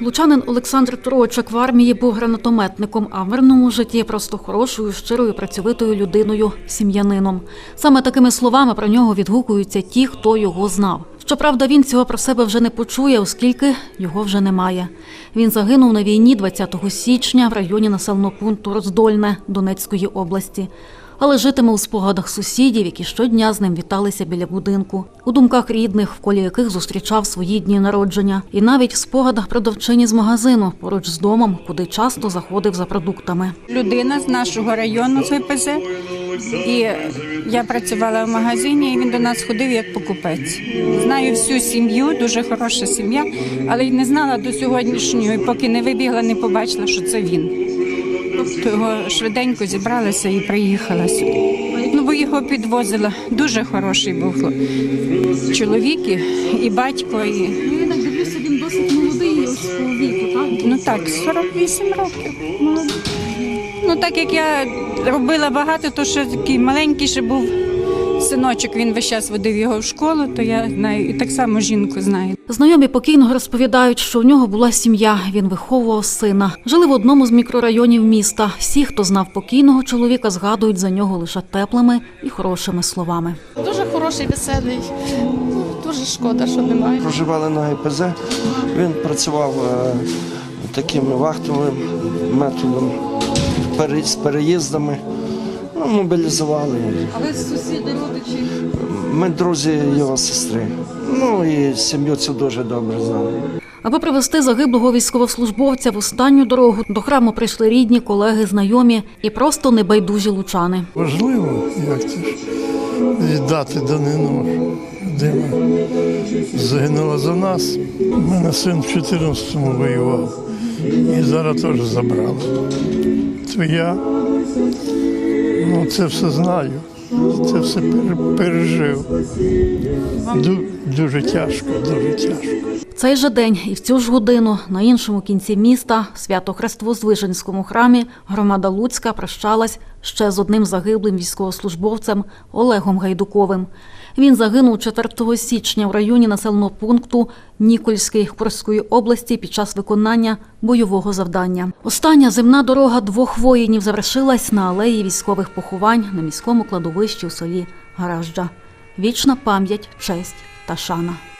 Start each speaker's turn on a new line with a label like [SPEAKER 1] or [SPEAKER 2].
[SPEAKER 1] Лучанин Олександр Тройчик в армії був гранатометником, а в мирному житті просто хорошою, щирою, працьовитою людиною, сім'янином. Саме такими словами про нього відгукуються ті, хто його знав. Щоправда, він цього про себе вже не почує, оскільки його вже немає. Він загинув на війні 20 січня в районі населеного пункту Роздольне Донецької області. Але житиме у спогадах сусідів, які щодня з ним віталися біля будинку, у думках рідних, в колі яких зустрічав свої дні народження, і навіть в спогадах продавчині з магазину поруч з домом, куди часто заходив за продуктами.
[SPEAKER 2] людина з нашого району з ВПЗ. І я працювала в магазині, і він до нас ходив як покупець. Знаю всю сім'ю, дуже хороша сім'я, але й не знала до сьогоднішнього, і поки не вибігла, не побачила, що це він. Того швиденько зібралася і приїхала сюди. Ну, бо його підвозила. Дуже хороший був чоловік і, батько. І,
[SPEAKER 1] Я так дивлюся, він досить молодий віку, так?
[SPEAKER 2] Ну так, 48 років. Молодий. Ну так як я робила багато, то ще такий маленький ще був синочок, він весь час водив його в школу, то я знаю, і так само жінку знаю.
[SPEAKER 1] Знайомі покійного розповідають, що у нього була сім'я. Він виховував сина. Жили в одному з мікрорайонів міста. Всі, хто знав покійного чоловіка, згадують за нього лише теплими і хорошими словами.
[SPEAKER 3] Дуже хороший, веселий. Дуже шкода, що немає.
[SPEAKER 4] проживали на ГПЗ. Він працював е, таким вахтовим методом пере- з переїздами. Ну, мобілізували.
[SPEAKER 1] А ви сусіди, родичі?
[SPEAKER 4] Ми друзі його сестри. Ну і сім'ю цю дуже добре знали.
[SPEAKER 1] Аби привезти загиблого військовослужбовця в останню дорогу, до храму прийшли рідні, колеги, знайомі і просто небайдужі лучани.
[SPEAKER 5] Важливо, як це ж віддати данину. Людина загинула за нас. У мене син в 14-му воював. І зараз теж забрали. То я ну, це все знаю. Це все пере- пережив. Ду- Дуже тяжко, дуже тяжко.
[SPEAKER 1] В цей же день і в цю ж годину на іншому кінці міста, в Свято-Хрество-Звиженському храмі, громада Луцька прощалась ще з одним загиблим військовослужбовцем Олегом Гайдуковим. Він загинув 4 січня в районі населеного пункту Нікольський Курської області під час виконання бойового завдання. Остання земна дорога двох воїнів завершилась на алеї військових поховань на міському кладовищі у селі Гаражджа. Вічна пам'ять, честь та шана.